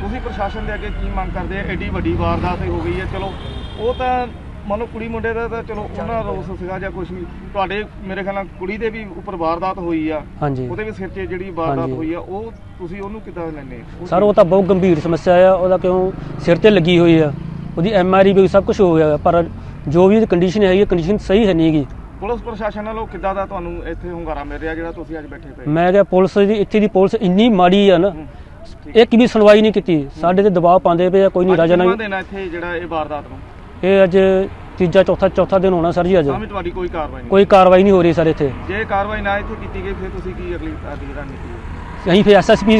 ਤੁਸੀਂ ਪ੍ਰਸ਼ਾਸਨ ਦੇ ਅੱਗੇ ਕੀ ਮੰਗ ਕਰਦੇ ਆ? ਐਡੀ ਵੱਡੀ ਵਾਰਦਾਤ ਹੋ ਗਈ ਹੈ। ਚਲੋ ਉਹ ਤਾਂ ਮੰਨੋ ਕੁੜੀ ਮੁੰਡੇ ਦਾ ਤਾਂ ਚਲੋ ਉਹਨਾਂ ਦਾ ਰੋਸ ਸੀਗਾ ਜਾਂ ਕੁਝ ਵੀ। ਤੁਹਾਡੇ ਮੇਰੇ ਖਿਆਲ ਨਾਲ ਕੁੜੀ ਦੇ ਵੀ ਉੱਪਰ ਵਾਰਦਾਤ ਹੋਈ ਆ। ਹਾਂਜੀ। ਉਹਦੇ ਵੀ ਸਿਰ 'ਚ ਜਿਹੜੀ ਵਾਰਦਾਤ ਹਾਂਜੀ। ਹੋਈ ਆ ਉਹ ਤੁਸੀਂ ਉਹਨੂੰ ਕਿੱਦਾਂ ਹੋ? ਸਰ ਉਹ ਤਾਂ ਬਹੁਤ ਗੰਭੀਰ ਸਮੱਸਿਆ ਆ ਉਹਦਾ ਕਿਉਂ ਸਿਰ ਤੇ ਲੱਗੀ ਹੋਈ ਆ। ਉਹਦੀ ਐਮ ਆਰ ਆਈ ਵੀ ਸਭ ਕੁਝ ਹੋ ਗਿਆ ਪਰ ਜੋ ਵੀ ਕੰਡੀਸ਼ਨ ਹੈਗੀ ਹੈ ਕੰਡੀਸ਼ਨ ਸਹੀ ਹੈ ਨਹੀਂਗੀ ਪੁਲਿਸ ਪ੍ਰਸ਼ਾਸਨ ਵੱਲੋਂ ਕਿੱਦਾਂ ਦਾ ਤੁਹਾਨੂੰ ਇੱਥੇ ਹੁੰਗਾਰਾ ਮਿਲ ਰਿਹਾ ਜਿਹੜਾ ਤੁਸੀਂ ਅੱਜ ਬੈਠੇ ਪਏ? ਮੈਂ ਕਿਹਾ ਪੁਲਿਸ ਦੀ ਇੱਥੇ ਦੀ ਪੁਲਿਸ ਇੰਨੀ ਮਾੜੀ ਆ ਨਾ ਹੂੰ, ਠੀਕ। ਇੱਕ ਵੀ ਸੁਣਵਾਈ ਨਹੀਂ ਕੀਤੀ। ਸਾਡੇ ਤੇ ਦਬਾਅ ਪਾਉਂਦੇ ਪਏ ਆ ਕੋਈ ਨਹੀਂ ਅੱਜ ਰਾਜਾ ਦਿਨ ਆ ਇੱਥੇ ਜਿਹੜਾ ਇਹ ਵਾਰਦਾਤ ਨੂੰ? ਇਹ ਅੱਜ ਤੀਜਾ ਚੌਥਾ ਚੌਥਾ ਦਿਨ ਹੋਣਾ ਸਰ ਜੀ ਅੱਜ। ਤਾਂ ਵੀ ਤੁਹਾਡੀ ਕੋਈ ਕਾਰਵਾਈ ਨਹੀਂ। ਕੋਈ ਕਾਰਵਾਈ ਨਹੀਂ ਹੋ ਰਹੀ ਸਰ ਇੱਥੇ। ਜੇ ਕਾਰਵਾਈ ਨਾ ਇੱਥੇ ਕੀਤੀ ਗਈ ਫਿਰ ਤੁਸੀਂ ਕੀ ਅਗਲੀ ਅਗਲੀ ਰਣਨੀਤੀ ਹੈ? ਅਸੀਂ ਫਿਰ ਐਸਐਸਪੀ